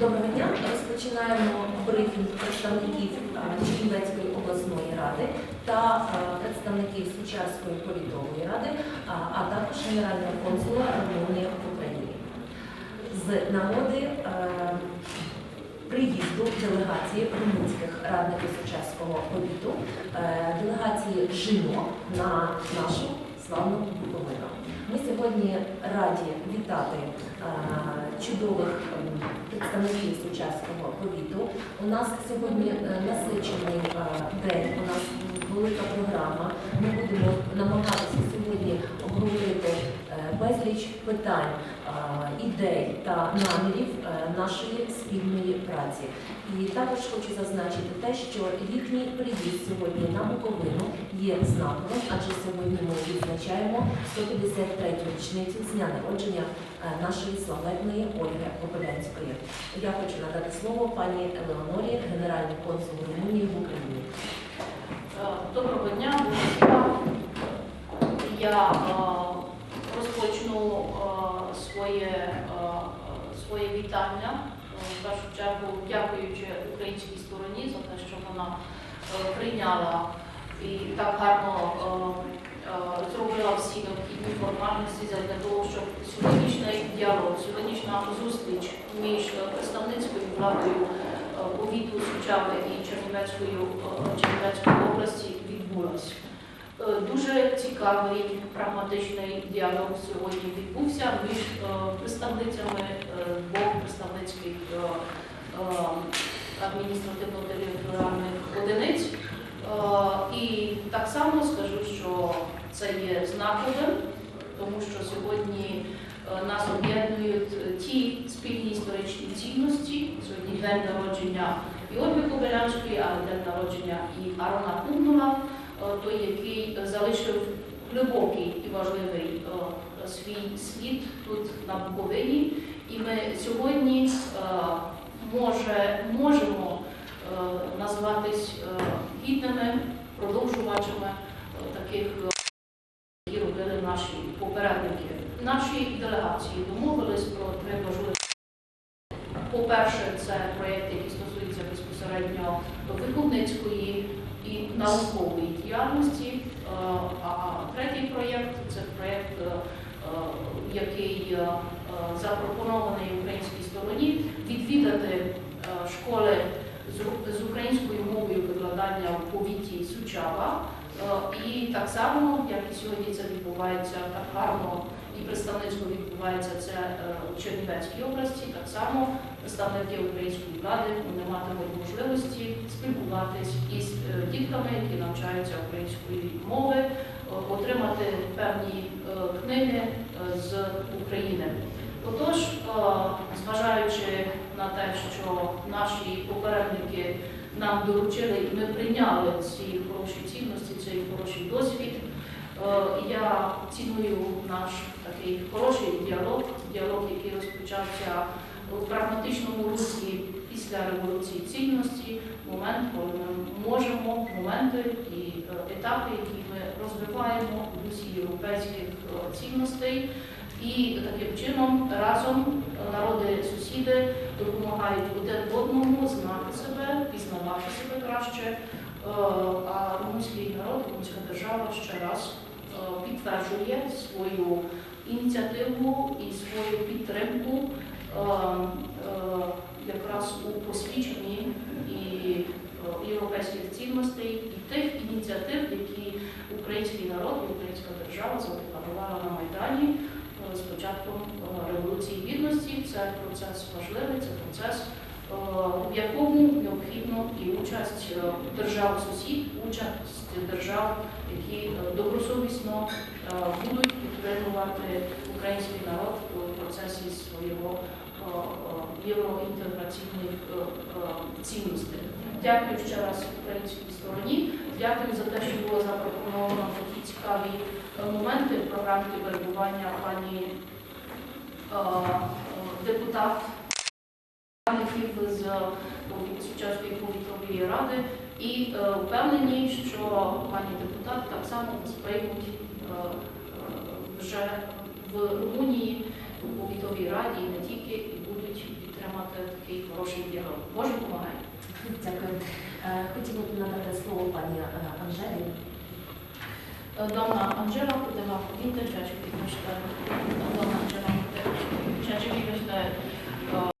Доброго дня. Розпочинаємо брифінг представників е, Чернівецької обласної ради та е, представників Сучаської повітової ради, а, також генерального консула Румунії в Україні. З нагоди е, приїзду делегації румунських радників Сучаського повіту, делегації жінок на нашу славну Буковину. Ми сьогодні раді вітати чудових ем, представників сучасного повіту. У нас сьогодні е, насичений е, день, у нас велика програма. Ми будемо намагатися безліч питань, ідей та намірів е, нашої спільної праці. І також хочу зазначити те, що їхній приїзд сьогодні на Буковину є знаковим, адже сьогодні ми відзначаємо 153-ю річницю з дня народження е, нашої славетної Ольги Копилянської. Я хочу надати слово пані Елеонорі, генеральній консул Румунії в Україні. Е, Доброго дня. Я розпочну е, своє, е, своє вітання. Е, В першу чергу дякуючи українській стороні за те, що вона прийняла і так гарно зробила всі необхідні формальності для того, щоб сьогоднішній діалог, сьогоднішня зустріч між представницькою владою повіту Сучави і Чернівецькою, Чернівецької області відбулась. Е, Дуже цікавий прагматичний діалог сьогодні відбувся між е, представницями е, двох представницьких адміністративно-територіальних одиниць. І так само скажу, що це є знаковим, тому що сьогодні нас об'єднують ті спільні історичні цінності. Сьогодні день народження і Кобилянської, але день народження і Арона Пумнула, е, той, який залишив глибокий і важливий е, свій слід тут на Буковині. І ми сьогодні е, може, можемо е, назватись е, гідними продовжувачами е, таких, е, які робили наші попередники. Наші делегації домовились про три важливі. По-перше, це проєкт, який стосується безпосередньо виховницької і наукової діяльності. Е, А третій проєкт це проєкт, е, е, який запропонований українській стороні відвідати школи з українською мовою викладання в повіті Сучава. І так само, як і сьогодні це відбувається так гарно і представництво відбувається це е, у Чернівецькій області, так само представники української влади вони матимуть можливості спілкуватись із е, дітками, які навчаються української мови, е, отримати певні книги з України. Отож, зважаючи на те, що наші попередники нам доручили, і ми прийняли ці хороші цінності, цей хороший досвід. Е, Я ціную наш такий хороший діалог, діалог, який розпочався у прагматичному руслі після революції цінності, момент, коли ми можемо, моменти і е, етапи, які ми розвиваємо в дусі європейських е, цінностей. І таким чином разом народи сусіди допомагають один одному знати себе, пізнавати себе краще. А румунський народ, румунська держава ще раз підтверджує свою ініціативу і свою підтримку е, е, якраз у посвідченні і е, європейських цінностей і тих ініціатив, які український народ і українська держава запропонувала на Майдані е, з початком е, Революції Гідності. Це процес важливий, це процес, е, в якому необхідно і участь е, держав-сусід, участь держав, які е, добросовісно е, будуть підтримувати український народ у процесі свого євроінтеграційних цінностей. Дякую ще раз українській стороні. Дякую за те, що було запропоновано такі цікаві моменти в програмі перебування пані депутат з роботі сучасної пунктової ради і е, впевнені, що пані депутат так само сприймуть е, е, вже в Румунії у повітовій раді і не тільки і будуть підтримати такий хороший діалог. Боже допомагає. Дякую. Хотіла б надати слово пані Анжелі. Дана Анжела, câteva cuvinte, ceea ce privește, doamna